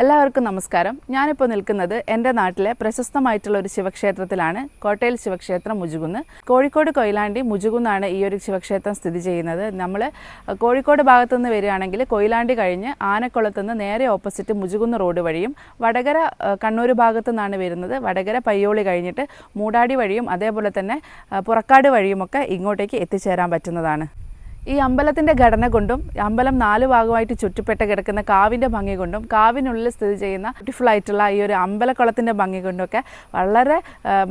എല്ലാവർക്കും നമസ്കാരം. ഞാനിപ്പോൾ നിൽക്കുന്നത് എന്റെ നാട്ടിലെ പ്രശസ്തമായിട്ടുള്ള ഒരു ശിവക്ഷേത്രത്തിലാണ്. കോട്ടയിൽ ശിവക്ഷേത്രം മുജുകുന്ന്. കോഴിക്കോട് കൊയിലാണ്ടി മുജുകുന്നാണ് ഈ ഒരു ശിവക്ഷേത്രം സ്ഥിതി ചെയ്യുന്നത്. നമ്മൾ കോഴിക്കോട് ഭാഗത്തു നിന്ന് വരികയാണെങ്കിൽ കൊയിലാണ്ടി കഴിഞ്ഞ് ആനക്കുളത്ത് നിന്ന് നേരെ ഓപ്പോസിറ്റ് മുജുകുന്ന് റോഡ് വഴിയും വടകര കണ്ണൂർ ഭാഗത്തു നിന്നാണ് വരുന്നത്. വടകര പയ്യോളി കഴിഞ്ഞിട്ട് മൂടാടി വഴിയും അതേപോലെ തന്നെ പുറക്കാട് വഴിയുമൊക്കെ ഇങ്ങോട്ടേക്ക് എത്തിച്ചേരാൻ പറ്റുന്നതാണ്. ഈ അമ്പലത്തിന്റെ ഘടന കൊണ്ടും അമ്പലം നാല് ഭാഗമായിട്ട് ചുറ്റപ്പെട്ട് കിടക്കുന്ന കാവിന്റെ ഭംഗി കൊണ്ടും കാവിനുള്ളിൽ സ്ഥിതി ചെയ്യുന്ന ബ്യൂട്ടിഫുൾ ആയിട്ടുള്ള ഈ ഒരു അമ്പലക്കുളത്തിന്റെ ഭംഗി കൊണ്ടുമൊക്കെ വളരെ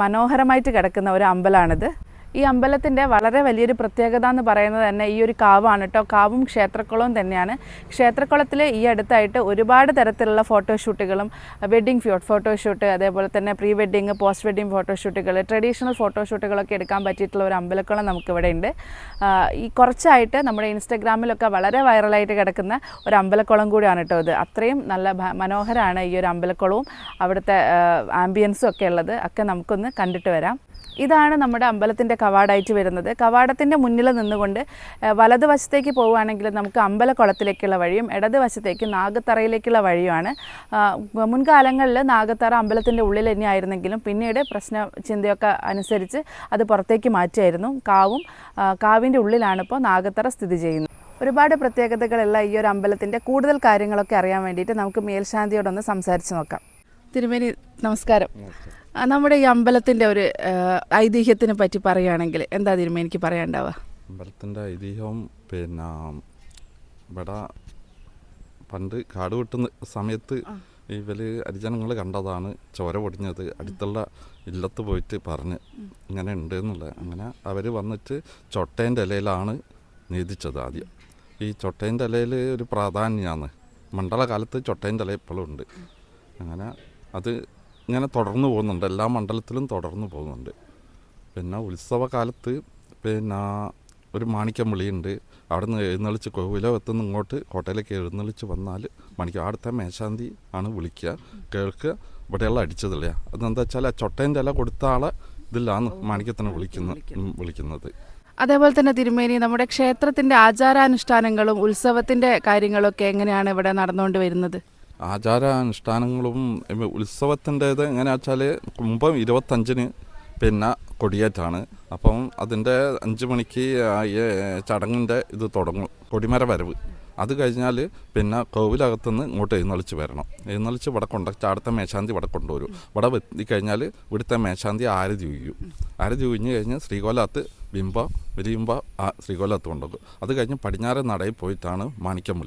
മനോഹരമായിട്ട് കിടക്കുന്ന ഒരു അമ്പലമാണിത് ഈ അമ്പലത്തിന്റെ വളരെ വലിയൊരു പ്രത്യേകത എന്ന് പറയുന്നത് തന്നെ ഈ ഒരു കാവാണ് കേട്ടോ. കാവും ക്ഷേത്രക്കുളവും തന്നെയാണ്. ക്ഷേത്രക്കുളത്തിൽ ഈ അടുത്തായിട്ട് ഒരുപാട് തരത്തിലുള്ള ഫോട്ടോഷൂട്ടുകളും വെഡ്ഡിങ് ഫ്യൂ ഫോട്ടോഷൂട്ട് അതേപോലെ തന്നെ പ്രീ വെഡ്ഡിങ് പോസ്റ്റ് വെഡ്ഡിങ് ഫോട്ടോഷൂട്ടുകൾ ട്രഡീഷണൽ ഫോട്ടോഷൂട്ടുകളൊക്കെ എടുക്കാൻ പറ്റിയിട്ടുള്ള ഒരു അമ്പലക്കുളം നമുക്കിവിടെ ഉണ്ട്. ഈ കുറച്ചായിട്ട് നമ്മുടെ ഇൻസ്റ്റഗ്രാമിലൊക്കെ വളരെ വൈറലായിട്ട് കിടക്കുന്ന ഒരു അമ്പലക്കുളം കൂടിയാണ് കേട്ടോ ഇത്. അത്രയും നല്ല മനോഹരമാണ് ഈ ഒരു അമ്പലക്കുളവും അവിടുത്തെ ആംബിയൻസും ഒക്കെ ഉള്ളത്. ഒക്കെ നമുക്കൊന്ന് കണ്ടിട്ട് വരാം. ഇതാണ് നമ്മുടെ അമ്പലത്തിന്റെ കവാടായിട്ട് വരുന്നത്. കവാടത്തിന്റെ മുന്നിൽ നിന്നുകൊണ്ട് വലതുവശത്തേക്ക് പോവുകയാണെങ്കിൽ നമുക്ക് അമ്പലക്കുളത്തിലേക്കുള്ള വഴിയും ഇടതുവശത്തേക്ക് നാഗത്തറയിലേക്കുള്ള വഴിയുമാണ്. മുൻകാലങ്ങളിൽ നാഗത്തറ അമ്പലത്തിന്റെ ഉള്ളിൽ തന്നെയായിരുന്നെങ്കിലും പിന്നീട് പ്രശ്ന ചിന്തയൊക്കെ അനുസരിച്ച് അത് പുറത്തേക്ക് മാറ്റിയായിരുന്നു കാവും കാവിന്റെ ഉള്ളിലാണ് ഇപ്പോൾ നാഗത്തറ സ്ഥിതി ചെയ്യുന്നത്. ഒരുപാട് പ്രത്യേകതകളുള്ള ഈ ഒരു അമ്പലത്തിന്റെ കൂടുതൽ കാര്യങ്ങളൊക്കെ അറിയാൻ വേണ്ടിയിട്ട് നമുക്ക് മേൽശാന്തിയോടൊന്ന് സംസാരിച്ച് നോക്കാം. തിരുമേനി നമസ്കാരം. നമ്മുടെ ഈ അമ്പലത്തിന്റെ ഒരു ഐതിഹ്യത്തിനെ പറ്റി പറയുകയാണെങ്കിൽ എന്താ തിരുമേനിക്ക് പറയാണ്ടാവുക അമ്പലത്തിന്റെ ഐതിഹ്യം പിന്നെ ഇവിടെ പണ്ട് കാട് വെട്ടുന്ന സമയത്ത് ഇവർ ഹരിജനങ്ങൾ കണ്ടതാണ് ചോര പൊടിഞ്ഞത് അടുത്തുള്ള ഇല്ലത്ത് പോയിട്ട് പറഞ്ഞ് ഇങ്ങനെ ഉണ്ട് എന്നുള്ളത്. അങ്ങനെ അവർ വന്നിട്ട് ചൊട്ടേന്റെ ഇലയിലാണ് നീതിച്ചത് ആദ്യം. ഈ ചൊട്ടേന്റെ ഇലയിൽ ഒരു പ്രാധാന്യമാണ് മണ്ഡലകാലത്ത് ചൊട്ടേന്റെ ഇല ഇപ്പോഴും ഉണ്ട്. അങ്ങനെ അത് ഇങ്ങനെ തുടർന്ന് പോകുന്നുണ്ട്. എല്ലാ മണ്ഡലത്തിലും തുടർന്ന് പോകുന്നുണ്ട്. പിന്നെ ഉത്സവകാലത്ത് പിന്നെ ഒരു മാണിക്യം വിളിയുണ്ട് അവിടെ നിന്ന് എഴുന്നള്ളിച്ച് കോവിലകത്തുനിന്ന് ഇങ്ങോട്ട് കോട്ടയിലേക്ക് എഴുന്നള്ളിച്ച് വന്നാൽ മാണിക്കം അവിടുത്തെ മേശാന്തി ആണ് വിളിക്കുക. കേൾക്കുക ഇവിടെയുള്ള അടിച്ചതില്ല അതെന്താ വെച്ചാൽ ആ ചൊട്ടേന്റെ ഇല കൊടുത്ത ആളെ ഇതിലാണ് മാണിക്യത്തിനെ വിളിക്കുന്ന വിളിക്കുന്നത്. അതേപോലെ തന്നെ തിരുമേനി നമ്മുടെ ക്ഷേത്രത്തിന്റെ ആചാരാനുഷ്ഠാനങ്ങളും ഉത്സവത്തിന്റെ കാര്യങ്ങളൊക്കെ എങ്ങനെയാണ് ഇവിടെ നടന്നുകൊണ്ട് വരുന്നത്? ആചാരാനുഷ്ഠാനങ്ങളും ഉത്സവത്തിന്റേത് എങ്ങനെ വെച്ചാൽ കുംഭം ഇരുപത്തഞ്ചിന് പിന്നെ കൊടിയേറ്റാണ്. അപ്പം അതിന്റെ അഞ്ച് മണിക്ക് ചടങ്ങിന്റെ ഇത് തുടങ്ങും. കൊടിമര വരവ്. അത് കഴിഞ്ഞാൽ പിന്നെ കോവിലകത്തുനിന്ന് ഇങ്ങോട്ട് എഴുന്നള്ളിച്ച് വരണം. എഴുന്നള്ളിച്ച് ഇവിടെ കൊണ്ട അടുത്ത മേശാന്തി ഇവിടെ കൊണ്ടുവരും. ഇവിടെ എത്തിക്കഴിഞ്ഞാൽ ഇവിടുത്തെ മേശാന്തി ആരതി ഉയ്യും. ആരതി ഉഴിഞ്ഞ് കഴിഞ്ഞ് ശ്രീകോലത്ത് ബിംബ വിരിയുമ്പ ആ ശ്രീകോലത്ത് കൊണ്ടുപോകും അത് കഴിഞ്ഞ് പടിഞ്ഞാറ് നടയിൽ പോയിട്ടാണ് മാണിക്യം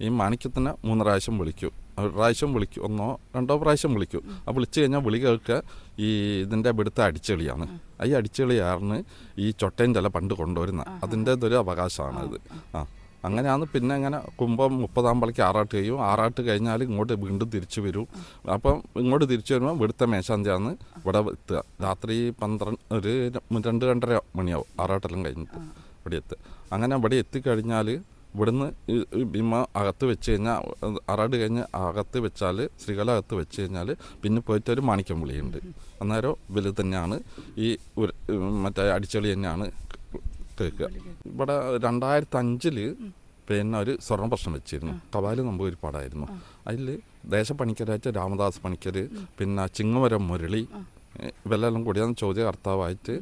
ഈ മാണിക്യത്തിനെ മൂന്ന് പ്രാവശ്യം വിളിക്കും. ഒരു പ്രാവശ്യം വിളിക്കും. ഒന്നോ രണ്ടോ പ്രാവശ്യം വിളിക്കും. ആ വിളിച്ചു കഴിഞ്ഞാൽ വിളി കേൾക്കുക ഈ ഇതിന്റെ ഇവിടുത്തെ അടിച്ചെളിയാണ്. ഈ അടിച്ചെളിയാണ് ഈ ചൊട്ടയും ചില പണ്ട് കൊണ്ടുവരുന്ന അതിന്റേതൊരു അവകാശമാണ് ഇത്. ആ അങ്ങനെയാണ് പിന്നെ അങ്ങനെ കുംഭം മുപ്പതാമ്പളേക്ക് ആറാട്ട് കഴിയും. ആറാട്ട് കഴിഞ്ഞാൽ ഇങ്ങോട്ട് വീണ്ടും തിരിച്ചു വരും. അപ്പം ഇങ്ങോട്ട് തിരിച്ചു വരുമ്പോൾ ഇവിടുത്തെ മേശാന്തിയാണ് ഇവിടെ എത്തുക. രാത്രി പന്ത്രണ്ട് ഒരു രണ്ട് രണ്ടര മണിയാവും ആറാട്ടെല്ലാം കഴിഞ്ഞിട്ട് ഇവിടെ എത്തുക. അങ്ങനെ ഇവിടെ എത്തിക്കഴിഞ്ഞാൽ ഇവിടുന്ന് ഭീമ അകത്ത് വെച്ച് കഴിഞ്ഞാൽ അറാട് കഴിഞ്ഞ് അകത്ത് വെച്ചാൽ സ്ത്രീകളെ അകത്ത് വെച്ച് കഴിഞ്ഞാൽ പിന്നെ പോയിട്ട് ഒരു മാണിക്യം വിളിയുണ്ട് അന്നേരം വലുത് തന്നെയാണ് ഈ ഒരു മറ്റേ അടിച്ചളി തന്നെയാണ് കേൾക്കുക. ഇവിടെ രണ്ടായിരത്തി അഞ്ചിൽ പിന്നെ ഒരു സ്വർണ പ്രശ്നം വെച്ചിരുന്നു. കപാൽ നമ്പൂരിപ്പാടായിരുന്നു അതിൽ ദേശപ്പണിക്കരായിട്ട് രാമദാസ് പണിക്കർ പിന്നെ ചിങ്ങമരം മുരളി ഇവരെല്ലാം കൂടി അന്ന് ചോദ്യകർത്താവായിട്ട്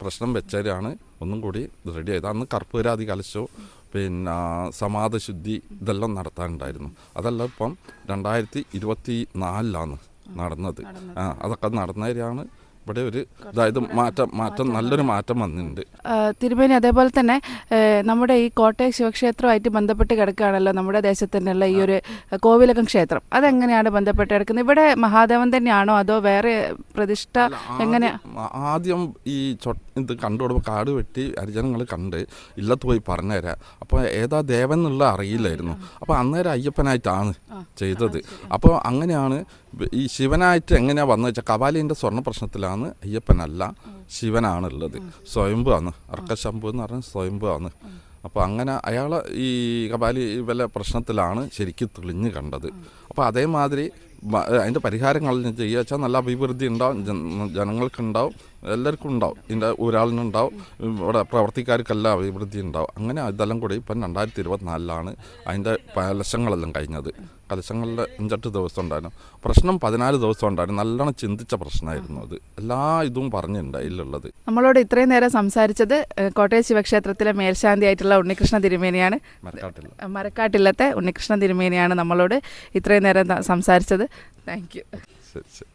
പ്രശ്നം വെച്ചവരാണ്. ഒന്നും കൂടി റെഡി ആയത്. അന്ന് കർപ്പൂരാതി കലശവും പിന്നെ സമാധശുദ്ധി ഇതെല്ലാം നടത്താനുണ്ടായിരുന്നു. അതെല്ലാം ഇപ്പം രണ്ടായിരത്തി ഇരുപത്തി നാലിലാണ് നടന്നത്. ആ അതൊക്കെ നടന്നവരാണ് ഇവിടെ ഒരു അതായത് മാറ്റം മാറ്റം നല്ലൊരു മാറ്റം വന്നിട്ടുണ്ട്. തിരുമേനി അതേപോലെ തന്നെ നമ്മുടെ ഈ കോട്ടയം ശിവക്ഷേത്രമായിട്ട് ബന്ധപ്പെട്ട് കിടക്കുകയാണല്ലോ നമ്മുടെ ദേശത്തിനുള്ള ഈ ഒരു കോവിലകം ക്ഷേത്രം. അതെങ്ങനെയാണ് ബന്ധപ്പെട്ട് കിടക്കുന്നത്? ഇവിടെ മഹാദേവൻ തന്നെയാണോ അതോ വേറെ പ്രതിഷ്ഠ എങ്ങനെ ആദ്യം ഈ ഇത് കണ്ടുകൊടുമ്പോൾ കാട് വെട്ടി ഹരിജനങ്ങൾ കണ്ട് ഇല്ലത്ത് പോയി പറഞ്ഞുതരാം. അപ്പോൾ ഏതാ ദേവൻ എന്നുള്ള അറിയില്ലായിരുന്നു. അപ്പോൾ അന്നേരം അയ്യപ്പനായിട്ടാണ് ചെയ്തത്. അപ്പോൾ അങ്ങനെയാണ് ഈ ശിവനായിട്ട് എങ്ങനെയാണ് വന്നു വെച്ചാൽ കപാലിന്റെ സ്വർണ പ്രശ്നത്തിലാണ് അയ്യപ്പനല്ല ശിവനാണുള്ളത്. സ്വയംഭു ആണ് അർക്കശംഭു എന്ന് പറഞ്ഞാൽ സ്വയംഭു ആണ് അപ്പോൾ അങ്ങനെ അയാൾ ഈ കപാലി വല്ല പ്രശ്നത്തിലാണ് ശരിക്കും തെളിഞ്ഞ് കണ്ടത്. അപ്പോൾ അതേമാതിരി അതിന്റെ പരിഹാരങ്ങൾ ചെയ്യുക വെച്ചാൽ നല്ല അഭിവൃദ്ധി ഉണ്ടാവും. ജന- ജനങ്ങൾക്കുണ്ടാവും. എല്ലാവർക്കും ഉണ്ടാവും. ഇതിന്റെ ഒരാളിനുണ്ടാവും. ഇവിടെ പ്രവർത്തിക്കാർക്കെല്ലാം അഭിവൃദ്ധി ഉണ്ടാവും. അങ്ങനെ ഇതെല്ലാം കൂടി ഇപ്പം രണ്ടായിരത്തി ഇരുപത്തിനാലിലാണ് അതിന്റെ പലശങ്ങളെല്ലാം കഴിഞ്ഞത്. കലശങ്ങളിൽ അഞ്ചെട്ട് ദിവസം ഉണ്ടായിരുന്നു. പ്രശ്നം പതിനാല് ദിവസം ഉണ്ടായിരുന്നു. നല്ലോണം ചിന്തിച്ച പ്രശ്നമായിരുന്നു അത്. എല്ലാ ഇതും പറഞ്ഞിട്ടുണ്ട് അതിലുള്ളത് നമ്മളോട് ഇത്രയും നേരം സംസാരിച്ചത് കോട്ടയം ശിവക്ഷേത്രത്തിലെ മേൽശാന്തി ആയിട്ടുള്ള ഉണ്ണികൃഷ്ണ തിരുമേനിയാണ് മരക്കാട്ടില്ല മരക്കാട്ടില്ലത്തെ ഉണ്ണികൃഷ്ണ തിരുമേനിയാണ് നമ്മളോട് ഇത്രയും നേരം സംസാരിച്ചത്. Thank you. ശരി ശരി.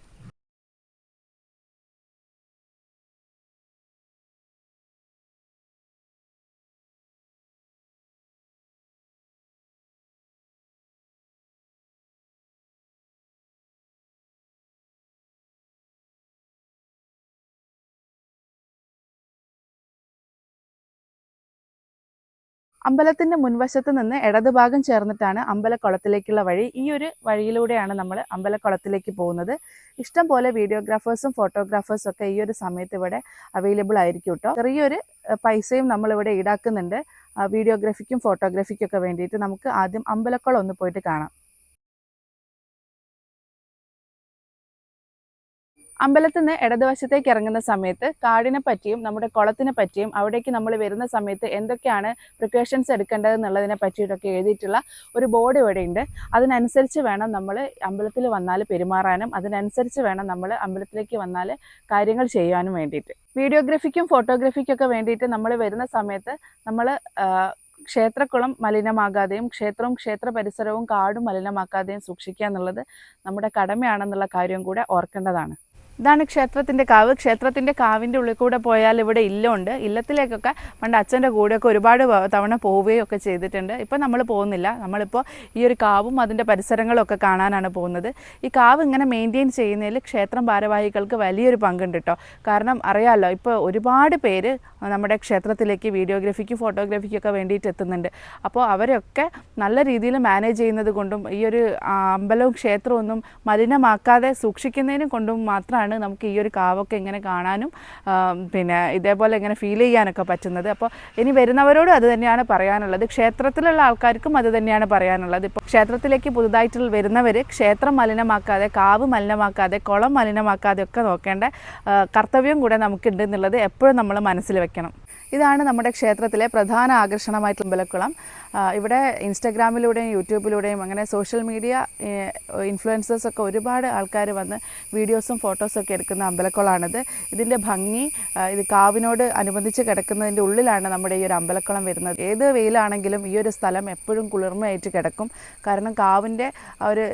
അമ്പലത്തിന്റെ മുൻവശത്ത് നിന്ന് ഇടതുഭാഗം ചേർന്നിട്ടാണ് അമ്പലക്കുളത്തിലേക്കുള്ള വഴി. ഈ ഒരു വഴിയിലൂടെയാണ് നമ്മൾ അമ്പലക്കുളത്തിലേക്ക് പോകുന്നത്. ഇഷ്ടം പോലെ വീഡിയോഗ്രാഫേഴ്സും ഫോട്ടോഗ്രാഫേഴ്സും ഒക്കെ ഈ ഒരു സമയത്ത് ഇവിടെ അവൈലബിൾ ആയിരിക്കും കേട്ടോ ചെറിയൊരു പൈസയും നമ്മളിവിടെ ഈടാക്കുന്നുണ്ട്. വീഡിയോഗ്രാഫിക്കും ഫോട്ടോഗ്രാഫിക്കും ഒക്കെ വേണ്ടിയിട്ട് നമുക്ക് ആദ്യം അമ്പലക്കുളം ഒന്ന് പോയിട്ട് കാണാം. അമ്പലത്തിൽ നിന്ന് ഇടതുവശത്തേക്ക് ഇറങ്ങുന്ന സമയത്ത് കാടിനെ പറ്റിയും നമ്മുടെ കുളത്തിനെ പറ്റിയും അവിടേക്ക് നമ്മൾ വരുന്ന സമയത്ത് എന്തൊക്കെയാണ് പ്രിക്കോഷൻസ് എടുക്കേണ്ടത് എന്നുള്ളതിനെ പറ്റിയിട്ടൊക്കെ എഴുതിയിട്ടുള്ള ഒരു ബോർഡ് ഇവിടെ ഉണ്ട് അതിനനുസരിച്ച് വേണം നമ്മൾ അമ്പലത്തിൽ വന്നാൽ പെരുമാറാനും അതിനനുസരിച്ച് വേണം നമ്മൾ അമ്പലത്തിലേക്ക് വന്നാൽ കാര്യങ്ങൾ ചെയ്യാനും വേണ്ടിയിട്ട്. വീഡിയോഗ്രഫിക്കും ഫോട്ടോഗ്രാഫിക്കും ഒക്കെ വേണ്ടിയിട്ട് നമ്മൾ വരുന്ന സമയത്ത് നമ്മൾ ക്ഷേത്രക്കുളം മലിനമാകാതെയും ക്ഷേത്രവും ക്ഷേത്ര പരിസരവും കാടും മലിനമാക്കാതെയും സൂക്ഷിക്കുക എന്നുള്ളത് നമ്മുടെ കടമയാണെന്നുള്ള കാര്യം കൂടെ ഓർക്കേണ്ടതാണ്. ഇതാണ് ക്ഷേത്രത്തിന്റെ കാവ്. ക്ഷേത്രത്തിന്റെ കാവിന്റെ ഉള്ളിൽ കൂടെ പോയാൽ ഇവിടെ ഇല്ലുണ്ട് ഇല്ലത്തിലേക്കൊക്കെ പണ്ട് അച്ഛന്റെ കൂടെയൊക്കെ ഒരുപാട് തവണ പോവുകയും ഒക്കെ ചെയ്തിട്ടുണ്ട്. ഇപ്പം നമ്മൾ പോകുന്നില്ല. നമ്മളിപ്പോൾ ഈ ഒരു കാവും അതിന്റെ പരിസരങ്ങളും ഒക്കെ കാണാനാണ് പോകുന്നത്. ഈ കാവ് ഇങ്ങനെ മെയിന്റെയിൻ ചെയ്യുന്നതിൽ ക്ഷേത്രം ഭാരവാഹികൾക്ക് വലിയൊരു പങ്കുണ്ട് കേട്ടോ. കാരണം അറിയാമല്ലോ ഇപ്പോൾ ഒരുപാട് പേര് നമ്മുടെ ക്ഷേത്രത്തിലേക്ക് വീഡിയോഗ്രാഫിക്കും ഫോട്ടോഗ്രാഫിക്കൊക്കെ വേണ്ടിയിട്ട് എത്തുന്നുണ്ട്. അപ്പോൾ അവരൊക്കെ നല്ല രീതിയിൽ മാനേജ് ചെയ്യുന്നത് കൊണ്ടും ഈ ഒരു അമ്പലവും ക്ഷേത്രവും ഒന്നും മലിനമാക്കാതെ സൂക്ഷിക്കുന്നതിനും കൊണ്ടും മാത്രമാണ് നമുക്ക് ഈ ഒരു കാവൊക്കെ എങ്ങനെ കാണാനും പിന്നെ ഇതേപോലെ എങ്ങനെ ഫീൽ ചെയ്യാനൊക്കെ പറ്റുന്നത്. അപ്പോൾ ഇനി വരുന്നവരോടും അത് തന്നെയാണ് പറയാനുള്ളത്. ക്ഷേത്രത്തിലുള്ള ആൾക്കാർക്കും അത് തന്നെയാണ് പറയാനുള്ളത്. ഇപ്പോൾ ക്ഷേത്രത്തിലേക്ക് പുതുതായിട്ട് വരുന്നവർ ക്ഷേത്രം മലിനമാക്കാതെ കാവ് മലിനമാക്കാതെ കുളം മലിനമാക്കാതെ ഒക്കെ നോക്കേണ്ട കർത്തവ്യം കൂടെ നമുക്കുണ്ട് എന്നുള്ളത് എപ്പോഴും നമ്മൾ മനസ്സിൽ വെക്കണം. ഇതാണ് നമ്മുടെ ക്ഷേത്രത്തിലെ പ്രധാന ആകർഷണമായിട്ടുള്ള അമ്പലക്കുളം. ഇവിടെ ഇൻസ്റ്റഗ്രാമിലൂടെയും യൂട്യൂബിലൂടെയും അങ്ങനെ സോഷ്യൽ മീഡിയ ഇൻഫ്ലുവൻസേഴ്സ് ഒക്കെ ഒരുപാട് ആൾക്കാർ വന്ന് വീഡിയോസും ഫോട്ടോസൊക്കെ എടുക്കുന്ന അമ്പലക്കുളമാണിത്. ഇതിന്റെ ഭംഗി ഇത് കാവിനോട് അനുബന്ധിച്ച് കിടക്കുന്നതിന്റെ ഉള്ളിലാണ് നമ്മുടെ ഈ ഒരു അമ്പലക്കുളം വരുന്നത്. ഏത് വെയിലാണെങ്കിലും ഈ ഒരു സ്ഥലം എപ്പോഴും കുളിർമയായിട്ട് കിടക്കും. കാരണം കാവിന്റെ ഒരു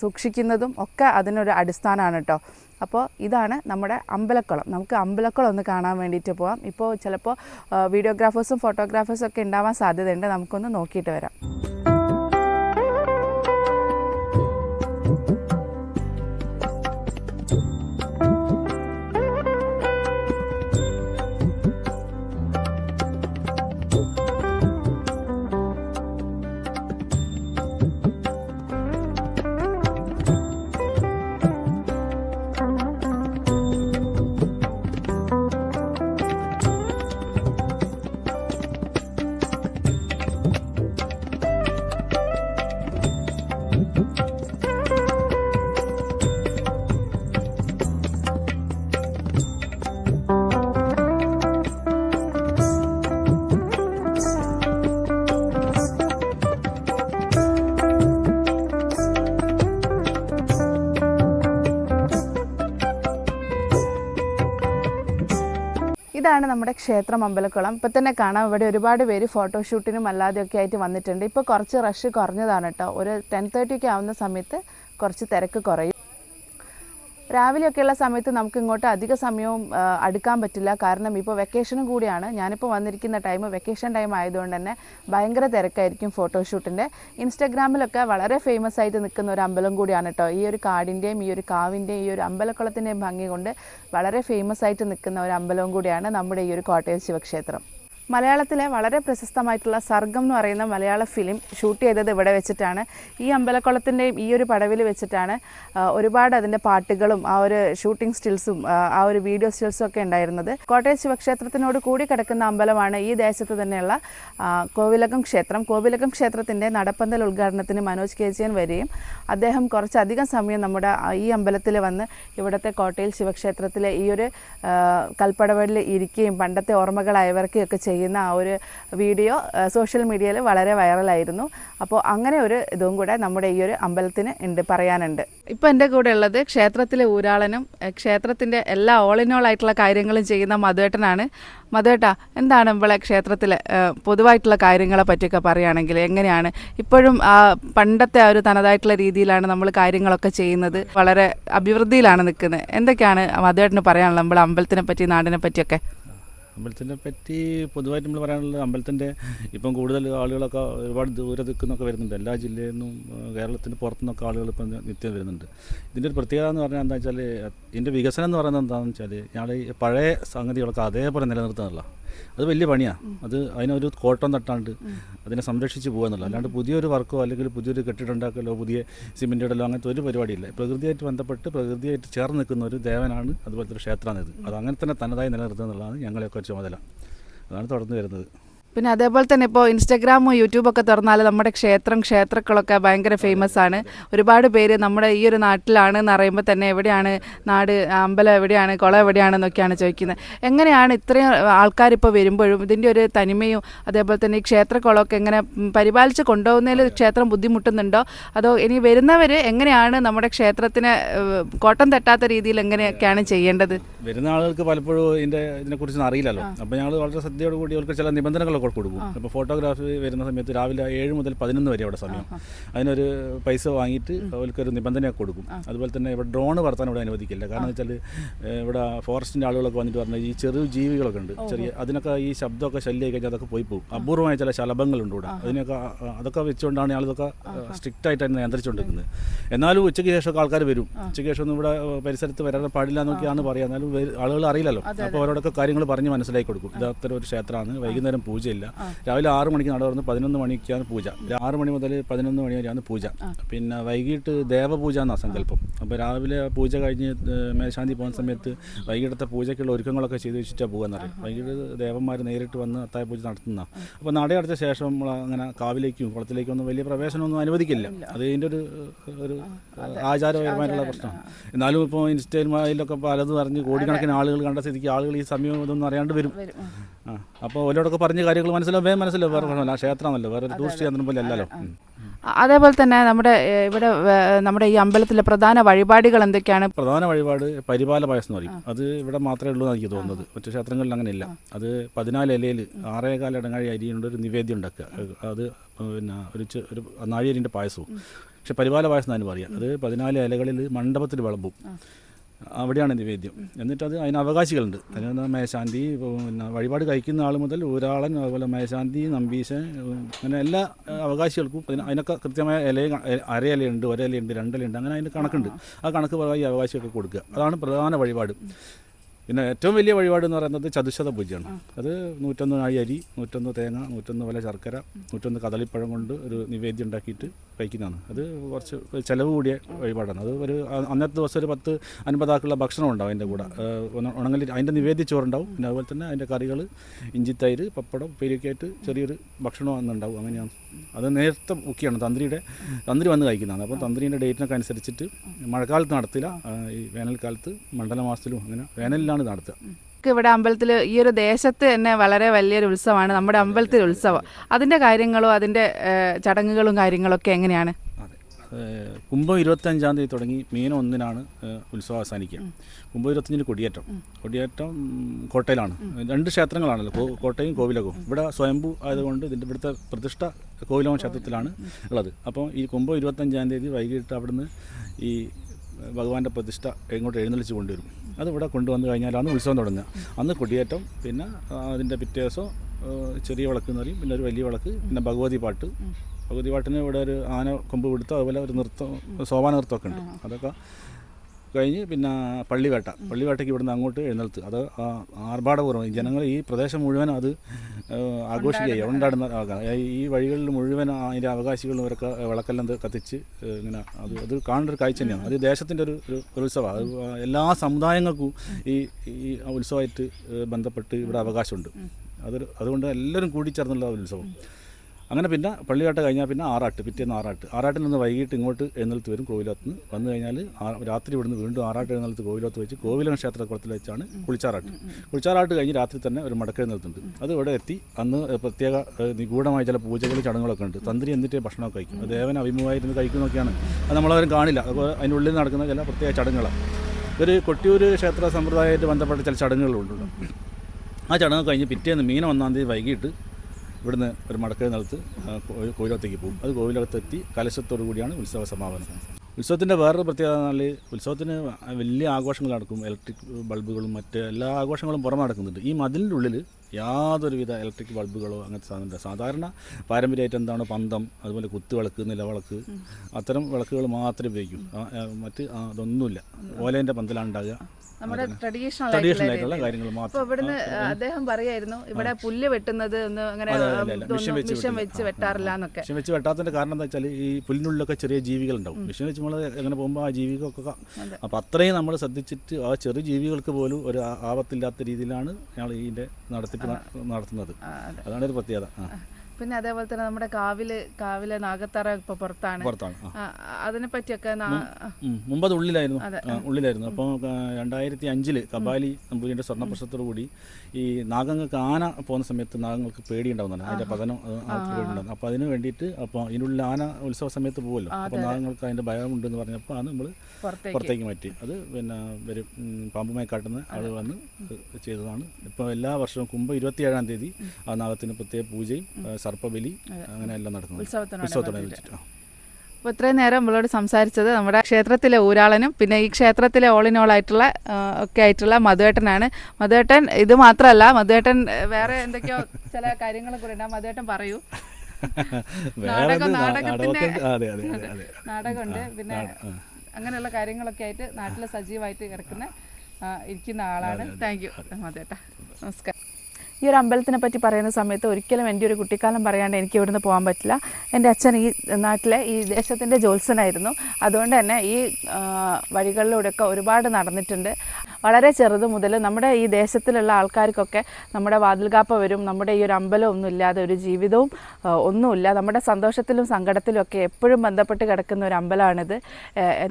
സൂക്ഷിക്കുന്നതും ഒക്കെ അതിനൊരു അടിസ്ഥാനമാണ് കേട്ടോ അപ്പോൾ ഇതാണ് നമ്മുടെ അമ്പലക്കുളം. നമുക്ക് അമ്പലക്കുളം ഒന്ന് കാണാൻ വേണ്ടിയിട്ട് പോവാം. ഇപ്പോൾ ചിലപ്പോൾ വീഡിയോഗ്രാഫേഴ്സും ഫോട്ടോഗ്രാഫേഴ്സും ഒക്കെ ഉണ്ടാവാൻ സാധ്യതയുണ്ട്. നമുക്കൊന്ന് നോക്കിയിട്ട് വരാം. നമ്മുടെ ക്ഷേത്രം അമ്പലക്കുളം. ഇപ്പം തന്നെ കാണാം ഇവിടെ ഒരുപാട് പേര് ഫോട്ടോഷൂട്ടിനും അല്ലാതെയൊക്കെ ആയിട്ട് വന്നിട്ടുണ്ട്. ഇപ്പോൾ കുറച്ച് റഷ് കുറഞ്ഞതാണ് കേട്ടോ ഒരു ടെൻ തേർട്ടിയൊക്കെ ആവുന്ന സമയത്ത് കുറച്ച് തിരക്ക് കുറയും. രാവിലെയൊക്കെയുള്ള സമയത്ത് നമുക്ക് ഇങ്ങോട്ട് അധിക സമയവും അടുക്കാൻ പറ്റില്ല. കാരണം ഇപ്പോൾ വെക്കേഷനും കൂടിയാണ്. ഞാനിപ്പോൾ വന്നിരിക്കുന്ന ടൈം വെക്കേഷൻ ടൈം ആയതുകൊണ്ട് തന്നെ ഭയങ്കര തിരക്കായിരിക്കും ഫോട്ടോഷൂട്ടിന്റെ ഇൻസ്റ്റാഗ്രാമിലൊക്കെ വളരെ ഫേമസ് ആയിട്ട് നിൽക്കുന്ന ഒരു അമ്പലം കൂടിയാണ് കേട്ടോ ഈ ഒരു കാടിന്റെയും ഈ ഒരു കാവിന്റെയും ഈ ഒരു അമ്പലക്കുളത്തിന്റെയും ഭംഗി കൊണ്ട് വളരെ ഫേമസ് ആയിട്ട് നിൽക്കുന്ന ഒരു അമ്പലവും കൂടിയാണ് നമ്മുടെ ഈ ഒരു കോട്ടയം ശിവക്ഷേത്രം. മലയാളത്തിലെ വളരെ പ്രശസ്തമായിട്ടുള്ള സർഗം എന്ന് പറയുന്ന മലയാള ഫിലിം ഷൂട്ട് ചെയ്തത് ഇവിടെ വെച്ചിട്ടാണ്. ഈ അമ്പലക്കുളത്തിന്റെയും ഈ ഒരു പടവിൽ വെച്ചിട്ടാണ് ഒരുപാട് അതിന്റെ പാട്ടുകളും ആ ഒരു ഷൂട്ടിംഗ് സ്റ്റിൽസും ആ ഒരു വീഡിയോ സ്റ്റിൽസും ഒക്കെ ഉണ്ടായിരുന്നത്. കോട്ടയം ശിവക്ഷേത്രത്തിനോട് കൂടി കിടക്കുന്ന അമ്പലമാണ് ഈ ദേശത്ത് തന്നെയുള്ള കോവിലകം ക്ഷേത്രം. കോവിലകം ക്ഷേത്രത്തിന്റെ നടപ്പന്തൽ ഉദ്ഘാടനത്തിന് മനോജ് കെ. ജിയൻ വരികയും അദ്ദേഹം കുറച്ചധികം സമയം നമ്മുടെ ഈ അമ്പലത്തിൽ വന്ന് ഇവിടുത്തെ കോട്ടയിൽ ശിവക്ഷേത്രത്തിലെ ഈ ഒരു കൽപ്പടവടിൽ ഇരിക്കുകയും പണ്ടത്തെ ഓർമ്മകളായവർക്കും ഒക്കെ ചെയ്യുന്ന ആ ഒരു വീഡിയോ സോഷ്യൽ മീഡിയയിൽ വളരെ വൈറലായിരുന്നു. അപ്പോൾ അങ്ങനെ ഒരു ഇതും കൂടെ നമ്മുടെ ഈ ഒരു അമ്പലത്തിന് ഉണ്ട് പറയാനുണ്ട്. ഇപ്പോൾ എന്റെ കൂടെ ഉള്ളത് ക്ഷേത്രത്തിലെ ഊരാളനും ക്ഷേത്രത്തിന്റെ എല്ലാ ഓൾ ഇൻ ഓൾ ആയിട്ടുള്ള കാര്യങ്ങളും ചെയ്യുന്ന മധുവേട്ടനാണ്. മധുവേട്ടാ എന്താണ് ഇവിടെ ക്ഷേത്രത്തിലെ പൊതുവായിട്ടുള്ള കാര്യങ്ങളെ പറ്റിയൊക്കെ പറയുകയാണെങ്കിൽ എങ്ങനെയാണ്? ഇപ്പോഴും ആ പണ്ടത്തെ ആ ഒരു തനതായിട്ടുള്ള രീതിയിലാണ് നമ്മൾ കാര്യങ്ങളൊക്കെ ചെയ്യുന്നത്. വളരെ അഭിവൃദ്ധിയിലാണ് നിൽക്കുന്നത്. എന്തൊക്കെയാണ് മധുവേട്ടന് പറയാനുള്ളത് നമ്മൾ അമ്പലത്തിനെ പറ്റി നാടിനെ പറ്റിയൊക്കെ? അമ്പലത്തിനെ പറ്റി പൊതുവായിട്ട് നമ്മൾ പറയാനുള്ളത് അമ്പലത്തിന്റെ ഇപ്പം കൂടുതൽ ആളുകളൊക്കെ ഒരുപാട് ദൂരെ നിൽക്കുന്നൊക്കെ വരുന്നുണ്ട്. എല്ലാ ജില്ലയിൽ നിന്നും കേരളത്തിന് പുറത്തുനിന്നൊക്കെ ആളുകൾ ഇപ്പം നിത്യം വരുന്നുണ്ട്. ഇതിന്റെ ഒരു പ്രത്യേകത എന്ന് പറഞ്ഞാൽ എന്താ വെച്ചാൽ ഇതിന്റെ വികസനം എന്ന് പറയുന്നത് എന്താണെന്ന് വെച്ചാൽ ഞങ്ങൾ പഴയ സംഗതികളൊക്കെ അതേപോലെ നിലനിർത്തുന്നില്ല അത് വലിയ പണിയാണ് അത് അതിനൊരു കോട്ടം തട്ടാണ്ട് അതിനെ സംരക്ഷിച്ച് പോകുന്നുള്ള അല്ലാണ്ട് പുതിയൊരു വർക്കോ അല്ലെങ്കിൽ പുതിയൊരു കെട്ടിടം ഉണ്ടാക്കലോ പുതിയ സിമെന്റ് ഇടലോ അങ്ങനത്തെ ഒരു പരിപാടിയില്ല. പ്രകൃതിയായിട്ട് ബന്ധപ്പെട്ട് പ്രകൃതിയായിട്ട് ചേർന്ന് നിൽക്കുന്ന ഒരു ദേവനാണ് അതുപോലത്തെ ഒരു ക്ഷേത്രമാണിത്. അത് അങ്ങനെ തന്നെ തനതായി നിലനിർത്തുക എന്നുള്ളതാണ് ഞങ്ങളെയൊക്കെ ചുമതല. അതാണ് തുടർന്ന് വരുന്നത്. പിന്നെ അതേപോലെ തന്നെ ഇപ്പോൾ ഇൻസ്റ്റാഗ്രാമും യൂട്യൂബൊക്കെ തുറന്നാൽ നമ്മുടെ ക്ഷേത്രം ക്ഷേത്രങ്ങളൊക്കെ ഭയങ്കര ഫേമസ് ആണ്. ഒരുപാട് പേര് നമ്മുടെ ഈ ഒരു നാട്ടിലാണ് എന്ന് അറിയുമ്പോൾ തന്നെ എവിടെയാണ് നാട് അമ്പലം എവിടെയാണ് കുളം എവിടെയാണെന്നൊക്കെയാണ് ചോദിക്കുന്നത്. എങ്ങനെയാണ് ഇത്രയും ആൾക്കാർ ഇപ്പോൾ വരുമ്പോഴും ഇതിന്റെ ഒരു തനിമയും അതേപോലെ തന്നെ ഈ ക്ഷേത്രക്കുളമൊക്കെ എങ്ങനെ പരിപാലിച്ച് കൊണ്ടുപോകുന്നതിൽ ക്ഷേത്രം ബുദ്ധിമുട്ടുന്നുണ്ടോ? അതോ ഇനി വരുന്നവർ എങ്ങനെയാണ് നമ്മുടെ ക്ഷേത്രത്തിനെ കോട്ടം തട്ടാത്ത രീതിയിൽ എങ്ങനെയൊക്കെയാണ് ചെയ്യേണ്ടത്? വരുന്ന ആളുകൾക്ക് പലപ്പോഴും ഇതിന്റെ ഇതിനെക്കുറിച്ചൊന്നും അറിയില്ലല്ലോ. അപ്പോൾ ഞങ്ങൾ വളരെ ശ്രദ്ധയോടുകൂടി അവർക്ക് ചില നിബന്ധനകളൊക്കെ കൊടുക്കും. അപ്പോൾ ഫോട്ടോഗ്രാഫി വരുന്ന സമയത്ത് രാവിലെ ഏഴ് മുതൽ പതിനൊന്ന് വരെ അവിടെ സമയം. അതിനൊരു പൈസ വാങ്ങിയിട്ട് അവർക്കൊരു നിബന്ധനയൊക്കെ കൊടുക്കും. അതുപോലെ തന്നെ ഇവിടെ ഡ്രോൺ വർത്താൻ ഇവിടെ അനുവദിക്കില്ല. കാരണം വെച്ചാൽ ഇവിടെ ഫോറസ്റ്റിന്റെ ആളുകളൊക്കെ വന്നിട്ട് പറഞ്ഞാൽ ഈ ചെറു ജീവികളൊക്കെ ഉണ്ട്. ചെറിയ അതിനൊക്കെ ഈ ശബ്ദമൊക്കെ ശല്യമായി കഴിഞ്ഞാൽ അതൊക്കെ പോയി പോകും. അപൂർവമായ ചില ശലഭങ്ങളുണ്ട് ഇവിടെ. അതിനൊക്കെ അതൊക്കെ വെച്ചുകൊണ്ടാണ് ഞങ്ങളിതൊക്കെ സ്ട്രിക്റ്റ് ആയിട്ട് തന്നെ നിയന്ത്രിച്ചുകൊണ്ടിരിക്കുന്നത്. എന്നാലും ഉച്ചയ്ക്ക് ശേഷമൊക്കെ ആൾക്കാർ വരും. ഉച്ചയ്ക്ക് ശേഷം ഒന്നും ഇവിടെ പരിസരത്ത് വരാൻ പാടില്ല എന്നൊക്കെയാണ് പറയുക എന്നാലും ആളുകൾ അറിയില്ലല്ലോ. അപ്പോൾ അവരോടൊക്കെ കാര്യങ്ങൾ പറഞ്ഞ് മനസ്സിലാക്കി കൊടുക്കും. ഇത് അത്തരം ഒരു ക്ഷേത്രമാണ്. വൈകുന്നേരം പൂജയില്ല രാവിലെ ആറ് മണിക്ക് നട തുറന്ന് പതിനൊന്ന് മണിക്കാണ് പൂജ. ആറ് മണി മുതൽ പതിനൊന്ന് മണി വരെയാണ് പൂജ. പിന്നെ വൈകിട്ട് ദേവപൂജ എന്നാണ് സങ്കല്പം. അപ്പോൾ രാവിലെ പൂജ കഴിഞ്ഞ് മേശാന്തി മേൽശാന്തി പോകുന്ന സമയത്ത് വൈകിട്ടത്തെ പൂജയ്ക്കുള്ള ഒരുക്കങ്ങളൊക്കെ ചെയ്ത് വെച്ചിട്ടാണ് പോകുക എന്നറിയാം വൈകിട്ട് ദേവന്മാർ നേരിട്ട് വന്ന് അത്തായ പൂജ നടത്തുന്ന അപ്പോൾ നടയടച്ച ശേഷം നമ്മൾ അങ്ങനെ കാവിലേക്കും കുളത്തിലേക്കും ഒന്നും വലിയ പ്രവേശനമൊന്നും അനുവദിക്കില്ല. അത് ഇതിന്റെ ഒരു ഒരു ആചാരപരമായിട്ടുള്ള പ്രശ്നമാണ്. എന്നാലും ഇപ്പോൾ ഇൻസ്റ്റയിലൊക്കെ പലതും അറിഞ്ഞ് കോടിക്കണക്കിന് ആളുകൾ കണ്ട സ്ഥിതിക്ക് ആളുകൾ ഈ സമയം ഇതൊന്നും അറിയാണ്ട് വരും. ആ. അപ്പോൾ ഓരോടൊക്കെ പറഞ്ഞ കാര്യങ്ങൾ മനസ്സിലാവും. വേഗം മനസ്സിലാവും. വേറെ പറഞ്ഞല്ലോ ക്ഷേത്രമല്ലോ. വേറെ ഒരു ടൂറിസ്റ്റ് കേന്ദ്രം പോലെ അല്ലല്ലോ. അതേപോലെ തന്നെ നമ്മുടെ ഇവിടെ നമ്മുടെ ഈ അമ്പലത്തിലെ പ്രധാന വഴിപാടുകൾ എന്തൊക്കെയാണ്? പ്രധാന വഴിപാട് പരിപാല പായസം എന്ന് പറയും. അത് ഇവിടെ മാത്രമേ ഉള്ളൂ എന്ന് എനിക്ക് തോന്നുന്നത്. മറ്റു ക്ഷേത്രങ്ങളിൽ അങ്ങനെയില്ല. അത് പതിനാല് ഇലയിൽ ആറേകാല ഇടങ്ങാഴി അരിയുണ്ട് ഒരു നിവേദ്യം ഉണ്ടാക്കുക. അത് പിന്നെ ഒരു ഒരു നാഴിയരിന്റെ പായസവും. പക്ഷെ പരിപാല പായസം എന്നാണ് പറയുക. അത് പതിനാല് ഇലകളിൽ മണ്ഡപത്തിൽ വിളമ്പും. അവിടെയാണ് നിവേദ്യം. എന്നിട്ട് അത് അതിന് അവകാശികളുണ്ട്. അതിന് മേശാന്തി പിന്നെ വഴിപാട് കഴിക്കുന്ന ആൾ മുതൽ ഊരാളൻ അതുപോലെ മേശാന്തി നമ്പീശൻ അങ്ങനെ എല്ലാ അവകാശികൾക്കും അതിന് അതിനൊക്കെ കൃത്യമായ ഇല അരയിലയുണ്ട് ഒരയിലയുണ്ട് രണ്ടിലയുണ്ട് അങ്ങനെ അതിന്റെ കണക്കുണ്ട്. ആ കണക്ക് പ്രകാരം ഈ അവകാശികൾക്ക് കൊടുക്കുക. അതാണ് പ്രധാന വഴിപാട്. പിന്നെ ഏറ്റവും വലിയ വഴിപാട് എന്ന് പറയുന്നത് ചതുശത പൂജയാണ്. അത് നൂറ്റൊന്ന് നാഴി അരി നൂറ്റൊന്ന് തേങ്ങ നൂറ്റൊന്ന് വല ശർക്കര നൂറ്റൊന്ന് കദളിപ്പഴം കൊണ്ട് ഒരു നിവേദ്യം ഉണ്ടാക്കിയിട്ട് കഴിക്കുന്നതാണ്. അത് കുറച്ച് ചിലവ് കൂടിയ വഴിപാടാണ്. അത് ഒരു അന്നത്തെ ദിവസം ഒരു പത്ത് അൻപതാക്കുള്ള ഭക്ഷണം ഉണ്ടാവും അതിന്റെ കൂടെ. ഉണങ്ങലി അതിന്റെ നിവേദ്യ ചോറുണ്ടാവും. പിന്നെ അതുപോലെ തന്നെ അതിന്റെ കറികൾ ഇഞ്ചിത്തൈര് പപ്പടം ഉപ്പേരിയൊക്കെ ആയിട്ട് ചെറിയൊരു ഭക്ഷണം അന്നുണ്ടാവും. അങ്ങനെയാണ്. അത് നേരത്തെ ബുക്കിയാണ് തന്ത്രിയുടെ തന്ത്രി വന്ന് കഴിക്കുന്നതാണ്. അപ്പോൾ തന്ത്രിന്റെ ഡേറ്റിനൊക്കെ അനുസരിച്ചിട്ട് മഴക്കാലത്ത് നടത്തില്ല. ഈ വേനൽക്കാലത്ത് മണ്ഡലമാസത്തിലും അങ്ങനെ വേനലിലാണ് നടത്തുക. ഇവിടെ അമ്പലത്തിൽ ഈ ഒരു ദേശത്ത് തന്നെ വളരെ വലിയൊരു ഉത്സവമാണ് നമ്മുടെ അമ്പലത്തിൽ ഉത്സവം. അതിന്റെ കാര്യങ്ങളും അതിന്റെ ചടങ്ങുകളും കാര്യങ്ങളൊക്കെ എങ്ങനെയാണ്? കുംഭം ഇരുപത്തഞ്ചാം തീയതി തുടങ്ങി മീനം ഒന്നിനാണ് ഉത്സവം അവസാനിക്കുക. കുംഭം ഇരുപത്തഞ്ചിന് കൊടിയേറ്റം. കൊടിയേറ്റം കോട്ടയിലാണ്. രണ്ട് ക്ഷേത്രങ്ങളാണല്ലോ കോട്ടയും കോവിലകവും. ഇവിടെ സ്വയംഭൂ ആയതുകൊണ്ട് ഇതിന്റെ ഇവിടുത്തെ പ്രതിഷ്ഠ കോവിലകം ക്ഷേത്രത്തിലാണ് ഉള്ളത്. അപ്പോൾ ഈ കുംഭം ഇരുപത്തഞ്ചാം തീയതി വൈകിട്ട് അവിടുന്ന് ഈ ഭഗവാന്റെ പ്രതിഷ്ഠ ഇങ്ങോട്ട് എഴുന്നള്ളിച്ച് കൊണ്ടുവരും. അത് ഇവിടെ കൊണ്ടുവന്ന് കഴിഞ്ഞാലാണ് ഉത്സവം തുടങ്ങുക. അന്ന് കൊടിയേറ്റം പിന്നെ അതിന്റെ പിറ്റേ ദിവസം ചെറിയ വിളക്ക് എന്ന് പറയും പിന്നെ ഒരു വലിയ വിളക്ക് പിന്നെ ഭഗവതി പാട്ട്. ഭഗവതി പാട്ടിന് ഇവിടെ ഒരു ആന കൊമ്പ് പിടുത്തം അതുപോലെ ഒരു നൃത്തം സോപാന നൃത്തമൊക്കെ ഉണ്ട്. അതൊക്കെ കഴിഞ്ഞ് പിന്നെ പള്ളിവേട്ട. പള്ളിവേട്ടയ്ക്ക് ഇവിടുന്ന് അങ്ങോട്ട് എഴുന്നേൽത്ത് അത് ആർഭാടപൂർവം ജനങ്ങൾ ഈ പ്രദേശം മുഴുവൻ അത് ആഘോഷിക്കുക ഉണ്ടാടുന്ന ഈ വഴികളിൽ മുഴുവൻ അതിന്റെ അവകാശികളും ഇവരൊക്കെ വിളക്കെല്ലാം കത്തിച്ച് ഇങ്ങനെ അത് അത് കാണേണ്ട ഒരു കാഴ്ച തന്നെയാണ്. അത് ദേശത്തിന്റെ ഒരു ഒരു ഒരു ഉത്സവമാണ്. അത് എല്ലാ സമുദായങ്ങൾക്കും ഈ ഈ ഉത്സവമായിട്ട് ബന്ധപ്പെട്ട് ഇവിടെ അവകാശമുണ്ട്. അതൊരു അതുകൊണ്ട് എല്ലാവരും കൂടിച്ചേർന്നുള്ള ഒരു ഉത്സവം. അങ്ങനെ പിന്നെ പള്ളിയാട്ട് കഴിഞ്ഞാൽ പിന്നെ ആറാട്ട് പിറ്റേന്ന് ആറാട്ട്. ആറാട്ടിൽ നിന്ന് വൈകിട്ട് ഇങ്ങോട്ട് എഴുന്നേൽത്ത് വരും കോവിലത്ത് നിന്ന്. വന്നു കഴിഞ്ഞാൽ രാത്രി ഇവിടുന്ന് വീണ്ടും ആറാട്ട് എഴുന്നേൽത്ത് കോവിലത്ത് വെച്ച് കോവിലം ക്ഷേത്രക്കുളത്തിൽ വെച്ചാണ് കുളിച്ചാറാട്ട്. കുളിച്ചാറാട്ട് കഴിഞ്ഞ് രാത്രി തന്നെ ഒരു മടക്കെഴുന്നള്ളത്തുണ്ട് അത് ഇവിടെ എത്തി. അന്ന് പ്രത്യേക നിഗൂഢമായ ചില പൂജകൾ ചടങ്ങുകളൊക്കെ ഉണ്ട്. തന്ത്രി എന്നിട്ട് ഭക്ഷണമൊക്കെ കഴിക്കും. ദേവൻ അഭിമുഖമായിരുന്നു കഴിക്കുന്നൊക്കെയാണ് അത് നമ്മളവരും കാണില്ല. അപ്പോൾ അതിനുള്ളിൽ നടക്കുന്ന ചില പ്രത്യേക ചടങ്ങുകളാണ്. ഒരു കൊട്ടിയൂർ ക്ഷേത്ര സമ്പ്രദായമായിട്ട് ബന്ധപ്പെട്ട ചില ചടങ്ങുകളുണ്ടല്ലോ ആ ചടങ്ങ് കഴിഞ്ഞ് പിറ്റേന്ന് മീനം ഒന്നാം തീയതി വൈകിട്ട് ഇവിടുന്ന് ഒരു മടക്കൽ നിലത്ത് കോവിലകത്തേക്ക് പോകും. അത് കോവിലകത്തെത്തി കലശത്തോടു കൂടിയാണ് ഉത്സവ സമാപനം. ഉത്സവത്തിന്റെ വേറൊരു പ്രത്യേകത എന്നാൽ ഉത്സവത്തിന് വലിയ ആഘോഷങ്ങൾ നടക്കും. ഇലക്ട്രിക് ബൾബുകളും മറ്റ് എല്ലാ ആഘോഷങ്ങളും പുറമെ നടക്കുന്നുണ്ട്. ഈ മതിലിന്റെ ഉള്ളിൽ യാതൊരുവിധ ഇലക്ട്രിക് ബൾബുകളോ അങ്ങനത്തെ സാധനമില്ല സാധാരണ പാരമ്പര്യമായിട്ട് എന്താണ് പന്തം അതുപോലെ കുത്തുവിളക്ക് നിലവിളക്ക് അത്തരം വിളക്കുകൾ മാത്രമേ ഉപയോഗിക്കൂ. മറ്റ് അതൊന്നുമില്ല. ഓലേന്റെ പന്തലാണ് ഉണ്ടാകുക നമ്മുടെ ട്രഡീഷണൽ ആയിട്ടുള്ള കാര്യങ്ങൾ അപ്പൊ മാത്രം ഇവിടുന്ന് അദ്ദേഹം പറയായിരുന്നു ഇവിടെ പുല്ല് വെട്ടുന്നത് ഒന്ന് അങ്ങനെ മിഷൻ വെച്ച് വെട്ടാറില്ല എന്നൊക്കെ. മിഷൻ വെച്ച് വെട്ടാത്തതിന്റെ കാരണം എന്താ വെച്ചാൽ ഈ പുല്ലിനുള്ളിലൊക്കെ ചെറിയ ജീവികൾ ഉണ്ടാവും മിഷൻ വെച്ച് നമ്മൾ എങ്ങനെ പോകുമ്പോൾ ആ ജീവികൾക്കൊക്കെ അപ്പം അത്രയും നമ്മൾ ശ്രദ്ധിച്ചിട്ട് ആ ചെറിയ ജീവികൾക്ക് പോലും ഒരു ആപത്തില്ലാത്ത രീതിയിലാണ് ഞങ്ങൾ ഇതിന്റെ നടത്തിപ്പ് നടത്തുന്നത്. അതാണ് ഒരു പ്രത്യേകത. പിന്നെ അതേപോലെ തന്നെ നമ്മുടെ കാവിൽ കാവിലെ നാഗത്തറ ഇപ്പൊ പുറത്താണ്. പുറത്താണ് അതിനെ പറ്റിയൊക്കെ. മുമ്പ് അത് ഉള്ളിലായിരുന്നു ഉള്ളിലായിരുന്നു. അപ്പോൾ രണ്ടായിരത്തി അഞ്ചിൽ കബാലി നമ്പൂരിന്റെ സ്വർണ പ്രശ്നത്തോടു കൂടി ഈ നാഗങ്ങൾക്ക് ആന പോകുന്ന സമയത്ത് നാഗങ്ങൾക്ക് പേടിയുണ്ടാവുന്നതാണ്. അതിന്റെ പതനം പേടിയുണ്ടാകും അപ്പോൾ അതിന് വേണ്ടിയിട്ട് അപ്പോൾ ഇതിനുള്ളിൽ ആന ഉത്സവ സമയത്ത് പോകുമല്ലോ അപ്പോൾ നാഗങ്ങൾക്ക് അതിന്റെ ഭയമുണ്ടെന്ന് പറഞ്ഞപ്പോൾ ആണ് നമ്മൾ പുറത്തേക്ക്. മാറ്റി. അത് പിന്നെ ഒരു പാമ്പുമായി കാട്ടുന്ന ആൾ വന്ന് ചെയ്തതാണ്. ഇപ്പോൾ എല്ലാ വർഷവും കുംഭം ഇരുപത്തിയേഴാം തീയതി ആ നാഗത്തിന് പ്രത്യേക പൂജയും സർപ്പബലി അങ്ങനെ എല്ലാം നടക്കുന്നത് അപ്പോൾ ഇത്രയും നേരം നമ്മളോട് സംസാരിച്ചത് നമ്മുടെ ക്ഷേത്രത്തിലെ ഊരാളനും പിന്നെ ഈ ക്ഷേത്രത്തിലെ ഓൾ ഇൻ ഓൾ ആയിട്ടുള്ള ഒക്കെ ആയിട്ടുള്ള മധുവേട്ടനാണ്. മധുവേട്ടൻ ഇത് മാത്രമല്ല മധുവേട്ടൻ വേറെ എന്തൊക്കെയോ ചില കാര്യങ്ങളും കൂടെ ഉണ്ട്. ആ മധുവേട്ടൻ പറയൂ. നാടകം നാടകത്തിന്റെ നാടകമുണ്ട്. പിന്നെ അങ്ങനെയുള്ള കാര്യങ്ങളൊക്കെ ആയിട്ട് നാട്ടിൽ സജീവമായിട്ട് കിടക്കുന്ന ഇരിക്കുന്ന ആളാണ്. താങ്ക് യു മധുവേട്ട. നമസ്കാരം. ഈ ഒരു അമ്പലത്തിനെ പറ്റി പറയുന്ന സമയത്ത് ഒരിക്കലും എന്റെ ഒരു കുട്ടിക്കാലം പറയാണ്ട് എനിക്ക് ഇവിടുന്ന് പോകാൻ പറ്റില്ല. എന്റെ അച്ഛൻ ഈ നാട്ടിലെ ഈ ദേശത്തിന്റെ ജോത്സനായിരുന്നു അതുകൊണ്ട് തന്നെ ഈ വഴികളിലൂടെയൊക്കെ ഒരുപാട് നടന്നിട്ടുണ്ട്. വളരെ ചെറുത് മുതൽ നമ്മുടെ ഈ ദേശത്തിലുള്ള ആൾക്കാർക്കൊക്കെ നമ്മുടെ വാതിൽകാപ്പ വരും നമ്മുടെ ഈ ഒരു അമ്പലം ഒന്നുമില്ലാതെ ഒരു ജീവിതവും ഒന്നുമില്ല. നമ്മുടെ സന്തോഷത്തിലും സങ്കടത്തിലും ഒക്കെ എപ്പോഴും ബന്ധപ്പെട്ട് കിടക്കുന്ന ഒരു അമ്പലമാണിത്.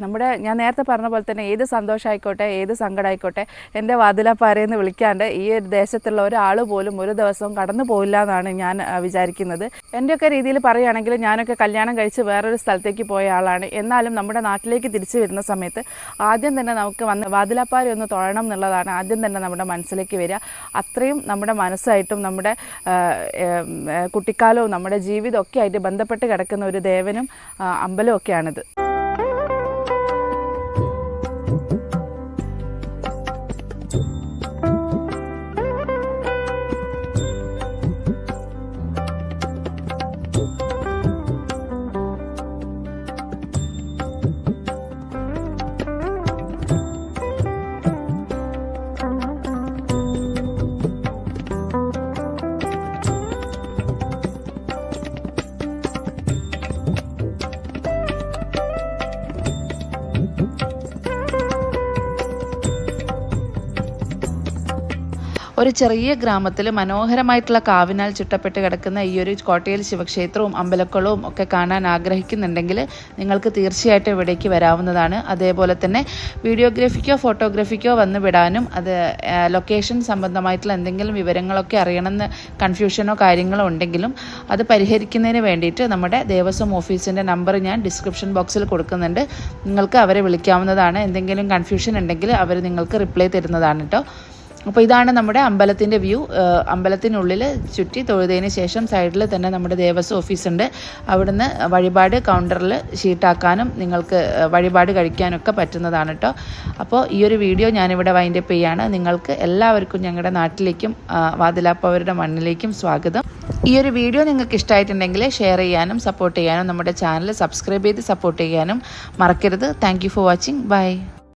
നമ്മുടെ ഞാൻ നേരത്തെ പറഞ്ഞ പോലെ തന്നെ ഏത് സന്തോഷമായിക്കോട്ടെ ഏത് സങ്കടമായിക്കോട്ടെ എന്റെ വാതിലപ്പാരയെന്ന് വിളിക്കാണ്ട് ഈ ഒരു ദേശത്തുള്ള ഒരാൾ പോലും ഒരു ദിവസവും കടന്നു പോയില്ല എന്നാണ് ഞാൻ വിചാരിക്കുന്നത്. എന്റെയൊക്കെ രീതിയിൽ പറയുകയാണെങ്കിൽ ഞാനൊക്കെ കല്യാണം കഴിച്ച് വേറൊരു സ്ഥലത്തേക്ക് പോയ ആളാണ്. എന്നാലും നമ്മുടെ നാട്ടിലേക്ക് തിരിച്ചു വരുന്ന സമയത്ത് ആദ്യം തന്നെ നമുക്ക് വന്ന് വാതിലപ്പാരി ഒന്ന് തൊഴണം എന്നുള്ളതാണ് ആദ്യം തന്നെ നമ്മുടെ മനസ്സിലേക്ക് വരിക. അത്രയും നമ്മുടെ മനസ്സായിട്ടും നമ്മുടെ കുട്ടിക്കാലവും നമ്മുടെ ജീവിതമൊക്കെ ആയിട്ട് ബന്ധപ്പെട്ട് കിടക്കുന്ന ഒരു ദേവനും ആ, ഒരു ചെറിയ ഗ്രാമത്തിൽ മനോഹരമായിട്ടുള്ള കാവിനാൽ ചുറ്റപ്പെട്ട് കിടക്കുന്ന ഈ ഒരു കോട്ടയിൽ ശിവക്ഷേത്രവും അമ്പലക്കുളവും ഒക്കെ കാണാൻ ആഗ്രഹിക്കുന്നുണ്ടെങ്കിൽ നിങ്ങൾക്ക് തീർച്ചയായിട്ടും ഇവിടേക്ക് വരാവുന്നതാണ്. അതേപോലെ തന്നെ വീഡിയോഗ്രാഫിക്കോ ഫോട്ടോഗ്രാഫിക്കോ വന്ന് വിടാനും അത് ലൊക്കേഷൻ സംബന്ധമായിട്ടുള്ള എന്തെങ്കിലും വിവരങ്ങളൊക്കെ അറിയണമെന്ന് കൺഫ്യൂഷനോ കാര്യങ്ങളോ ഉണ്ടെങ്കിലും അത് പരിഹരിക്കുന്നതിന് വേണ്ടിയിട്ട് നമ്മുടെ ദേവസ്വം ഓഫീസിന്റെ നമ്പർ ഞാൻ ഡിസ്ക്രിപ്ഷൻ ബോക്സിൽ കൊടുക്കുന്നുണ്ട്. നിങ്ങൾക്ക് അവരെ വിളിക്കാവുന്നതാണ്. എന്തെങ്കിലും കൺഫ്യൂഷൻ ഉണ്ടെങ്കിൽ അവർ നിങ്ങൾക്ക് റിപ്ലൈ തരുന്നതാണ് കേട്ടോ അപ്പോൾ ഇതാണ് നമ്മുടെ അമ്പലത്തിന്റെ വ്യൂ. അമ്പലത്തിനുള്ളിൽ ചുറ്റി തൊഴുതതിന് ശേഷം സൈഡിൽ തന്നെ നമ്മുടെ ദേവസ്വം ഓഫീസുണ്ട് അവിടുന്ന് വഴിപാട് കൗണ്ടറിൽ ഷീട്ടാക്കാനും നിങ്ങൾക്ക് വഴിപാട് കഴിക്കാനൊക്കെ പറ്റുന്നതാണ് കേട്ടോ അപ്പോൾ ഈ ഒരു വീഡിയോ ഞാനിവിടെ വൈൻഡപ്പ് ചെയ്യാണ്. നിങ്ങൾക്ക് എല്ലാവർക്കും ഞങ്ങളുടെ നാട്ടിലേക്കും വാതിലാപ്പവരുടെ മണ്ണിലേക്കും സ്വാഗതം. ഈ ഒരു വീഡിയോ നിങ്ങൾക്ക് ഇഷ്ടമായിട്ടുണ്ടെങ്കിൽ ഷെയർ ചെയ്യാനും സപ്പോർട്ട് ചെയ്യാനും നമ്മുടെ ചാനൽ സബ്സ്ക്രൈബ് ചെയ്ത് സപ്പോർട്ട് ചെയ്യാനും മറക്കരുത്. Thank for watching bye